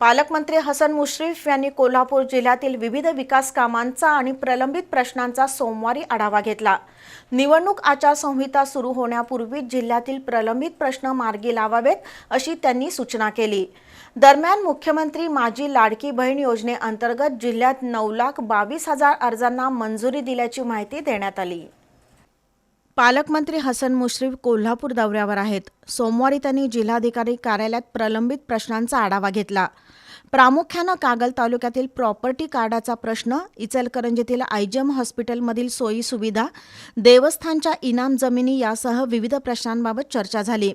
पालकमंत्री हसन मुश्रीफ यांनी कोल्हापूर जिल्ह्यातील विविध विकास कामांचा आणि प्रलंबित प्रश्नांचा सोमवारी आढावा घेतला. निवडणूक आचारसंहिता सुरू होण्यापूर्वी जिल्ह्यातील प्रलंबित प्रश्न मार्गी लावावेत अशी त्यांनी सूचना केली. दरम्यान मुख्यमंत्री माझी लाडकी बहीण योजनेअंतर्गत जिल्ह्यात नऊ लाख बावीस हजार अर्जांना मंजुरी दिल्याची माहिती देण्यात आली. पालकमंत्री हसन मुश्रीफ कोल्हापूर दौऱ्यावर आहेत. सोमवारी त्यांनी जिल्हाधिकारी कार्यालयात प्रलंबित प्रश्नांचा आढावा घेतला. प्रामुख्यानं कागल तालुक्यातील प्रॉपर्टी कार्डाचा प्रश्न इचलकरंजीतील आयजम हॉस्पिटलमधील सोयी सुविधा देवस्थानच्या इनाम जमिनी यासह विविध प्रश्नांबाबत चर्चा झाली.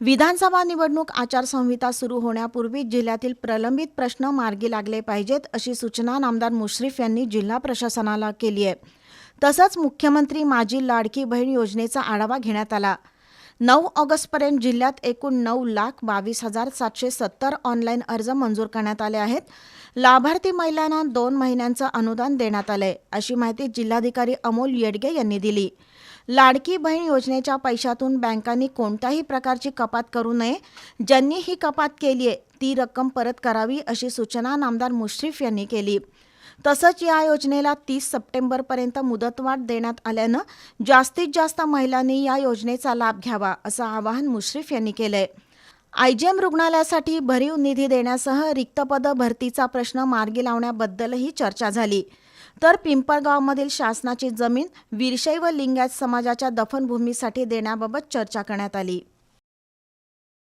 विधानसभा निवडणूक आचारसंहिता सुरू होण्यापूर्वी जिल्ह्यातील प्रलंबित प्रश्न मार्गी लागले पाहिजेत अशी सूचना नामदार मुश्रीफ यांनी जिल्हा प्रशासनाला केली आहे. तसंच मुख्यमंत्री माझी लाडकी बहीण योजनेचा आढावा घेण्यात आला. नऊ ऑगस्टपर्यंत जिल्ह्यात एकूण नऊ लाख बावीस हजार सातशे सत्तर ऑनलाईन अर्ज मंजूर करण्यात आले आहेत. लाभार्थी महिलांना दोन महिन्यांचं अनुदान देण्यात आलंय अशी माहिती जिल्हाधिकारी अमोल येडगे यांनी दिली. लाडकी बहीण योजनेच्या पैशातून बँकांनी कोणत्याही प्रकारची कपात करू नये. ज्यांनी ही कपात केली आहे ती रक्कम परत करावी अशी सूचना नामदार मुश्रीफ यांनी केली. तसंच या योजनेला तीस सप्टेंबरपर्यंत मुदतवाढ देण्यात आल्यानं जास्तीत जास्त महिलांनी या योजनेचा लाभ घ्यावा असं आवाहन मुश्रीफ यांनी केलंय. आयजीएम रुग्णालयासाठी भरीव निधी देण्यासह रिक्त पद भरतीचा प्रश्न मार्गी लावण्याबद्दलही चर्चा झाली. तर पिंपळगावमधील शासनाची जमीन वीरशैव लिंगायत समाजाच्या दफनभूमीसाठी देण्याबाबत चर्चा करण्यात आली.